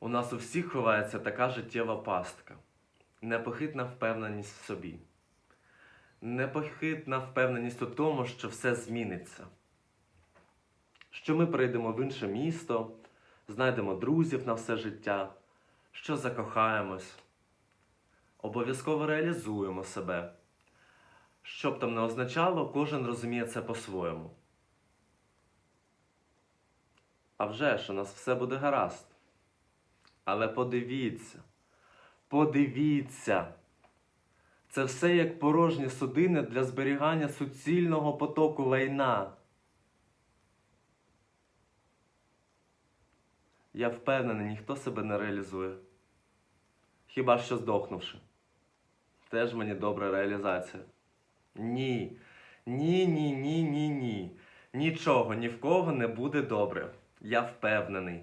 У нас у всіх ховається така життєва пастка, непохитна впевненість в собі, непохитна впевненість у тому, що все зміниться, що ми перейдемо в інше місто, знайдемо друзів на все життя, що закохаємось, обов'язково реалізуємо себе. Що б там не означало, кожен розуміє це по-своєму. А вже ж у нас все буде гаразд. Але подивіться, подивіться. Це все як порожні судини для зберігання суцільного потоку лайна. Я впевнений, ніхто себе не реалізує. Хіба що здохнувши. Теж мені добра реалізація. Ні. Ні, ні, ні, ні, ні. Нічого ні в кого не буде добре. Я впевнений.